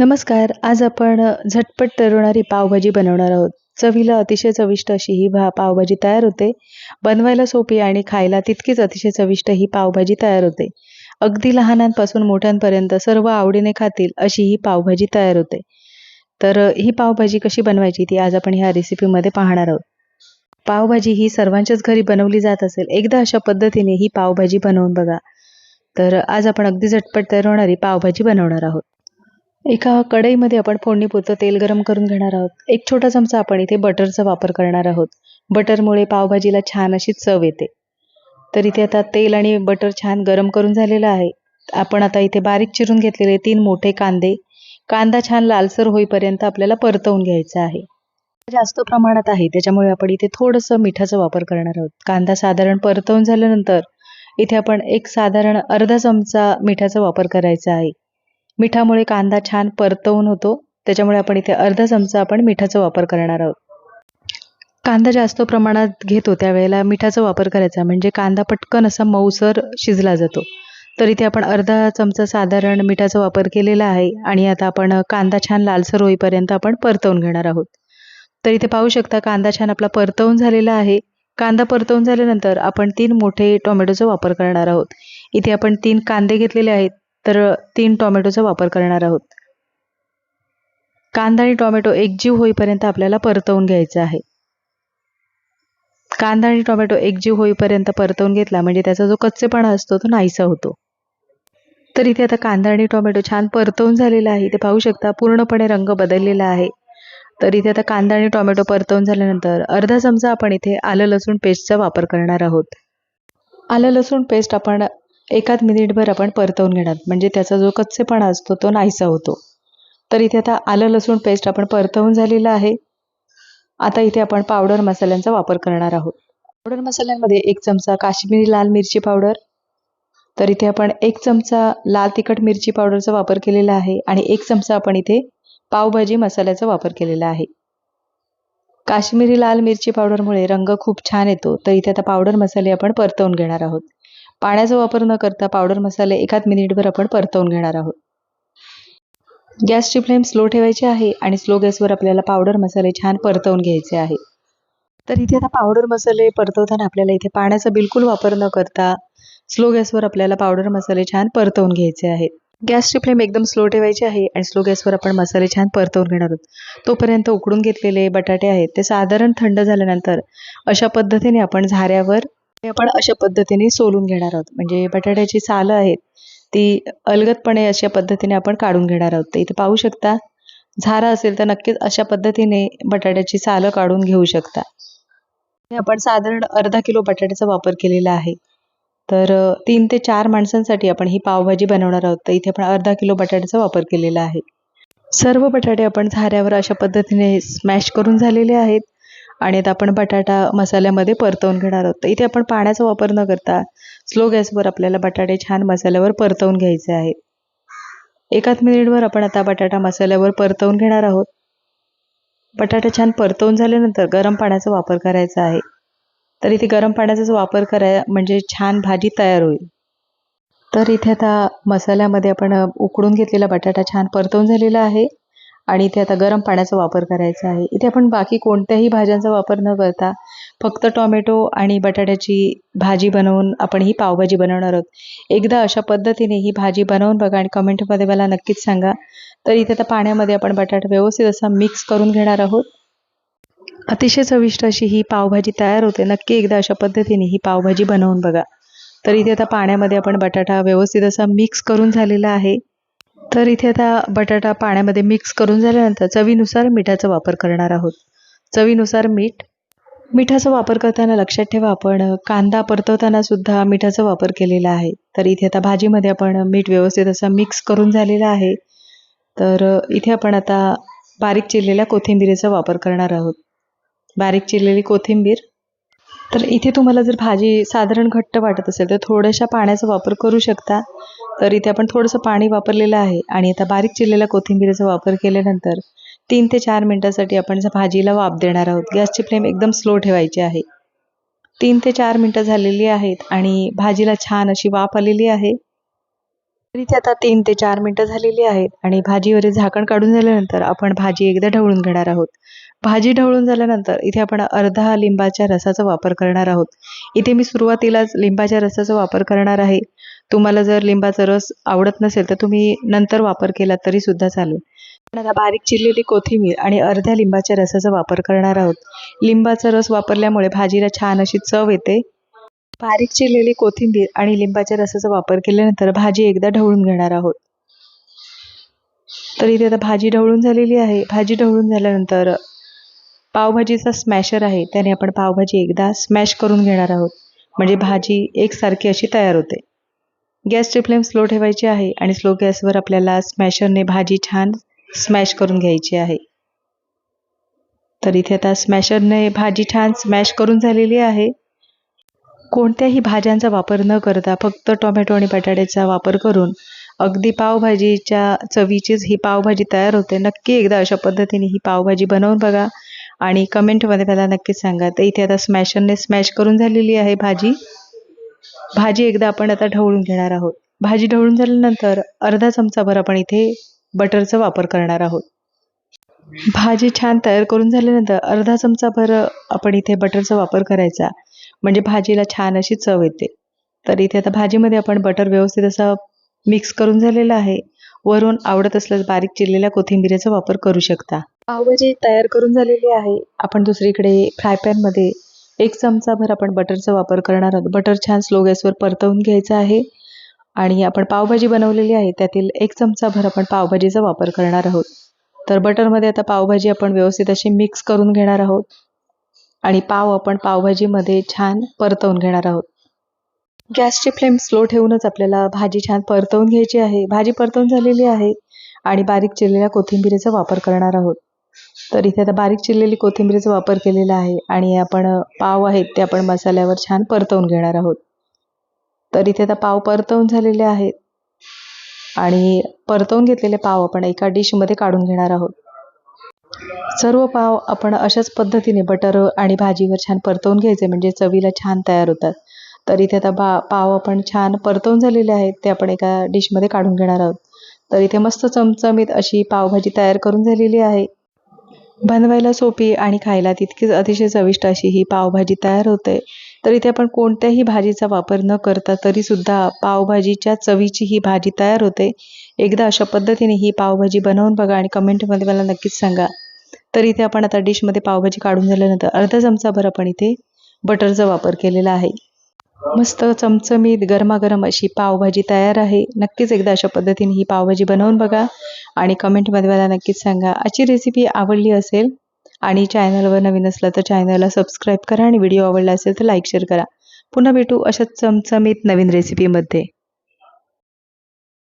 नमस्कार आज आपण झटपट तरवणारी पावभाजी बनवणार आहोत. चवीला अतिशय चविष्ट अशी ही भा पावभाजी तयार होते. बनवायला सोपी आणि खायला तितकीच अतिशय चविष्ट ही पावभाजी तयार होते. अगदी लहानांपासून मोठ्यांपर्यंत सर्व आवडीने खातील अशी ही पावभाजी तयार होते. तर ही पावभाजी कशी बनवायची ती आज आपण ह्या रेसिपीमध्ये पाहणार आहोत. पावभाजी ही सर्वांच्याच घरी बनवली जात असेल एकदा अशा पद्धतीने ही पावभाजी बनवून बघा. तर आज आपण अगदी झटपट तयार होणारी पावभाजी बनवणार आहोत. एका कढईमध्ये आपण फोडणीपुरतं तेल गरम करून घेणार आहोत. एक छोटा चमचा आपण इथे बटरचा वापर करणार आहोत. बटरमुळे पावभाजीला छान अशी चव येते. तर इथे आता तेल आणि बटर छान गरम करून झालेलं आहे. आपण आता इथे बारीक चिरून घेतलेले तीन मोठे कांदे. कांदा छान लालसर होईपर्यंत आपल्याला परतवून घ्यायचा आहे. जास्त प्रमाणात आहे त्याच्यामुळे आपण इथे थोडंसं मिठाचा वापर करणार आहोत. कांदा साधारण परतवून झाल्यानंतर इथे आपण एक साधारण अर्धा चमचा मिठाचा वापर करायचा आहे. मिठामुळे कांदा छान परतवून होतो. त्याच्यामुळे आपण इथे अर्धा चमचा आपण मिठाचा वापर करणार आहोत. कांदा जास्त प्रमाणात घेतो त्यावेळेला मिठाचा वापर करायचा. म्हणजे कांदा पटकन असा मऊसर शिजला जातो. तर इथे आपण अर्धा चमचा साधारण मिठाचा वापर केलेला आहे आणि आता आपण कांदा छान लालसर होईपर्यंत आपण परतवून घेणार आहोत. तर इथे पाहू शकता कांदा छान आपला परतवून झालेला आहे. कांदा परतवून झाल्यानंतर आपण तीन मोठे टोमॅटोचा वापर करणार आहोत. इथे आपण तीन कांदे घेतलेले आहेत. तर तीन टोमॅटोचा वापर करणार आहोत. कांदा आणि टोमॅटो एकजीव होईपर्यंत आपल्याला परतवून घ्यायचं आहे. कांदा आणि टोमॅटो एकजीव होईपर्यंत परतवून घेतला म्हणजे त्याचा जो कच्चेपणा असतो तो नाहीसा होतो. तर इथे आता कांदा आणि टोमॅटो छान परतवून झालेला आहे. इथे पाहू शकता पूर्णपणे रंग बदललेला आहे. तर इथे आता कांदा आणि टोमॅटो परतवून झाल्यानंतर अर्धा चमचा आपण इथे आलं लसूण पेस्टचा वापर करणार आहोत. आलं लसूण पेस्ट आपण एकाच मिनिटभर आपण परतवून घेणार. म्हणजे त्याचा जो कच्चेपणा असतो तो नाहीसा होतो. तर इथे आता आलं लसूण पेस्ट आपण परतवून झालेलं आहे. आता इथे आपण पावडर मसाल्यांचा वापर करणार आहोत. पावडर मसाल्यांमध्ये एक चमचा काश्मीरी लाल मिरची पावडर तर इथे आपण एक चमचा लाल तिखट मिरची पावडरचा वापर केलेला आहे आणि एक चमचा आपण इथे पावभाजी मसाल्याचा वापर केलेला आहे. काश्मीरी लाल मिरची पावडरमुळे रंग खूप छान येतो. तर इथे आता पावडर मसाले आपण परतवून घेणार आहोत. पाण्याचा वापर न करता पावडर मसाले एकाच मिनिटभर आपण परतवून घेणार आहोत. गॅसची फ्लेम स्लो ठेवायची आहे आणि स्लो गॅसवर आपल्याला पावडर मसाले छान परतवून घ्यायचे आहे. तर इथे आता पावडर मसाले परतवताना आपल्याला इथे पाण्याचा बिलकुल वापर न करता स्लो गॅसवर आपल्याला पावडर मसाले छान परतवून घ्यायचे आहेत गॅसची फ्लेम एकदम स्लो ठेवायची आहे आणि स्लो गॅसवर आपण मसाले छान परतवून घेणार आहोत. तोपर्यंत उकडून घेतलेले बटाटे आहेत ते साधारण थंड झाल्यानंतर अशा पद्धतीने आपण झाऱ्यावर हे आपण अशा पद्धतीने सोलून घेणार आहोत. म्हणजे बटाट्याची सालं आहेत ती अलगदपणे अशा पद्धतीने आपण काढून घेणार आहोत. तर इथे पाहू शकता झारा असेल तर नक्कीच अशा पद्धतीने बटाट्याची सालं काढून घेऊ शकता. हे आपण साधारण अर्धा किलो बटाट्याचा वापर केलेला आहे. तर तीन ते चार माणसांसाठी आपण ही पावभाजी बनवणार आहोत. तर इथे आपण अर्धा किलो बटाट्याचा वापर केलेला आहे. सर्व बटाटे आपण झाऱ्यावर अशा पद्धतीने स्मॅश करून झालेले आहेत. आणि आता आपण बटाटा मसाल्यामध्ये परतवून घेणार आहोत. तर इथे आपण पाण्याचा वापर न करता स्लो गॅसवर आपल्याला बटाटे छान मसाल्यावर परतवून घ्यायचे आहेत. एकाच मिनिटवर आपण आता बटाटा मसाल्यावर परतवून घेणार आहोत. बटाटा छान परतवून झाल्यानंतर गरम पाण्याचा वापर करायचा आहे. तर इथे गरम पाण्याचाच वापर कराय म्हणजे छान भाजी तयार होईल. तर इथे आता मसाल्यामध्ये आपण उकडून घेतलेला बटाटा छान परतवून झालेला आहे. आणि इथे आता गरम पाण्याचा वापर करायचा आहे. इथे आपण बाकी कोणत्याही भाज्यांचा वापर न करता फक्त टोमॅटो आणि बटाट्याची भाजी बनवून आपण ही पावभाजी बनवणार आहोत. एकदा अशा पद्धतीने ही भाजी बनवून बघा आणि कमेंटमध्ये मला नक्कीच सांगा. तर इथे आता पाण्यामध्ये आपण बटाटा व्यवस्थित असा मिक्स करून घेणार आहोत. अतिशय चविष्ट अशी ही पावभाजी तयार होते. नक्की एकदा अशा पद्धतीने ही पावभाजी बनवून बघा. तर इथे आता पाण्यामध्ये आपण बटाटा व्यवस्थित असा मिक्स करून झालेला आहे. तर इथे आता बटाटा पाण्यामध्ये मिक्स करून झाल्यानंतर चवीनुसार मिठाचा वापर करणार आहोत. चवीनुसार मीठ. मिठाचा वापर करताना लक्षात ठेवा आपण कांदा परतवताना सुद्धा मिठाचा वापर केलेला आहे. तर इथे आता भाजीमध्ये आपण मीठ व्यवस्थित असं मिक्स करून झालेलं आहे. तर इथे आपण आता बारीक चिरलेल्या कोथिंबिरीचा वापर करणार आहोत. बारीक चिरलेली कोथिंबीर. तर इथे तुम्हाला जर भाजी साधारण घट्ट वाटत असेल तर थोड्याशा पाण्याचा वापर करू शकता. तर इथे आपण थोडंसं पाणी वापरलेलं आहे आणि आता बारीक चिरलेल्या कोथिंबीरीचा वापर केल्यानंतर तीन ते चार मिनटासाठी आपण भाजीला वाफ देणार आहोत. गॅसची फ्लेम एकदम स्लो ठेवायची आहे. तीन ते चार मिनटं झालेली आहेत आणि भाजीला छान अशी वाफ आलेली आहे. तर इथे आता तीन ते चार मिनटं झालेली आहेत आणि भाजीवरील झाकण काढून झाल्यानंतर आपण भाजी एकदा ढवळून घेणार आहोत. भाजी ढवळून झाल्यानंतर इथे आपण अर्धा लिंबाच्या रसाचा वापर करणार आहोत. इथे मी सुरुवातीलाच लिंबाच्या रसाचा वापर करणार आहे. तुम्हाला जर लिंबाचा रस आवडत नसेल तर तुम्ही नंतर वापर केला तरी सुद्धा चालेल. पण आता बारीक चिरलेली कोथिंबीर आणि अर्ध्या लिंबाच्या रसाचा वापर करणार आहोत. लिंबाचा रस वापरल्यामुळे भाजीला छान अशी चव येते. बारीक चिरलेली कोथिंबीर आणि लिंबाच्या रसाचा वापर केल्यानंतर भाजी एकदा ढवळून घेणार आहोत. तर इथे आता भाजी ढवळून झालेली आहे. भाजी ढवळून झाल्यानंतर पावभाजीचा स्मॅशर आहे. त्याने आपण पावभाजी एकदा स्मॅश करून घेणार आहोत. म्हणजे भाजी एकसारखी अशी तयार होते. गॅसची फ्लेम स्लो ठेवायची आहे आणि स्लो गॅसवर आपल्याला स्मॅशरने भाजी छान स्मॅश करून घ्यायची आहे. तर इथे आता स्मॅशरने भाजी छान स्मॅश करून झालेली आहे. कोणत्याही भाज्यांचा वापर न करता फक्त टोमॅटो आणि बटाट्याचा वापर करून अगदी पावभाजीच्या चवीचीच ही पावभाजी तयार होते. नक्की एकदा अशा पद्धतीने ही पावभाजी बनवून बघा आणि कमेंटमध्ये मला नक्कीच सांगा. तर इथे आता स्मॅशरने स्मॅश करून झालेली आहे भाजी. भाजी एकदा आपण आता ढवळून घेणार आहोत. भाजी ढवळून झाल्यानंतर अर्धा चमचाभर आपण इथे बटरचा वापर करणार आहोत. भाजी छान तयार करून झाल्यानंतर अर्धा चमचाभर आपण इथे बटरचा वापर करायचा. म्हणजे भाजीला छान अशी चव येते. तर इथे आता भाजीमध्ये आपण बटर व्यवस्थित असं मिक्स करून झालेलं आहे. वरून आवडत असल्यास बारीक चिरलेल्या कोथिंबिरीचा वापर करू शकता. पावभाजी तयार करून झालेली आहे. आपण दुसरीकडे फ्राय पॅनमध्ये एक चमचाभर आपण बटरचा वापर करणार आहोत. बटर छान स्लो गॅसवर परतवून घ्यायचं आहे. आणि आपण पावभाजी बनवलेली आहे. त्यातील एक चमचाभर आपण पावभाजीचा वापर करणार आहोत. तर बटरमध्ये आता पावभाजी आपण व्यवस्थित अशी मिक्स करून घेणार आहोत. आणि पाव आपण पावभाजीमध्ये छान परतवून घेणार आहोत. गॅसची फ्लेम स्लो ठेवूनच आपल्याला भाजी छान परतवून घ्यायची आहे. भाजी परतवून झालेली आहे आणि बारीक चिरलेल्या कोथिंबिरीचा वापर करणार आहोत. तर इथे आता बारीक चिरलेली कोथिंबीरीचा वापर केलेला आहे आणि आपण पाव आहेत ते आपण मसाल्यावर छान परतवून घेणार आहोत. तर इथे आता पाव परतवून झालेले आहेत आणि परतवून घेतलेले पाव आपण एका डिशमध्ये काढून घेणार आहोत. सर्व पाव आपण अशाच पद्धतीने बटर आणि भाजीवर छान परतवून घ्यायचे म्हणजे चवीला छान तयार होतात. तर इथे आता बा पाव आपण छान परतवून झालेले आहेत ते आपण एका डिशमध्ये काढून घेणार आहोत. तर इथे मस्त चमचमीत अशी पावभाजी तयार करून झालेली आहे. बनवायला सोपी आणि खायला तितकीच अतिशय चविष्ट अशी ही पावभाजी तयार होते. तर इथे आपण कोणत्याही भाजीचा वापर न करता तरीसुद्धा पावभाजीच्या चवीची ही भाजी तयार होते. एकदा अशा पद्धतीने ही पावभाजी बनवून बघा आणि कमेंटमध्ये मला नक्कीच सांगा. तर इथे आपण आता डिशमध्ये पावभाजी काढून झाल्यानंतर अर्धा चमचाभर आपण इथे बटरचा वापर केलेला आहे. मस्त चमचमीत गरमागरम अशी पावभाजी तयार आहे. नक्कीच एकदा अशा पद्धतीने ही पावभाजी बनवून बघा आणि कमेंटमध्ये मला नक्कीच सांगा. आजची रेसिपी आवडली असेल आणि चॅनलवर नवीन असलं तर चॅनलला सबस्क्राईब करा आणि व्हिडिओ आवडला असेल तर लाईक शेअर करा. पुन्हा भेटू अशाच चमचमीत नवीन रेसिपीमध्ये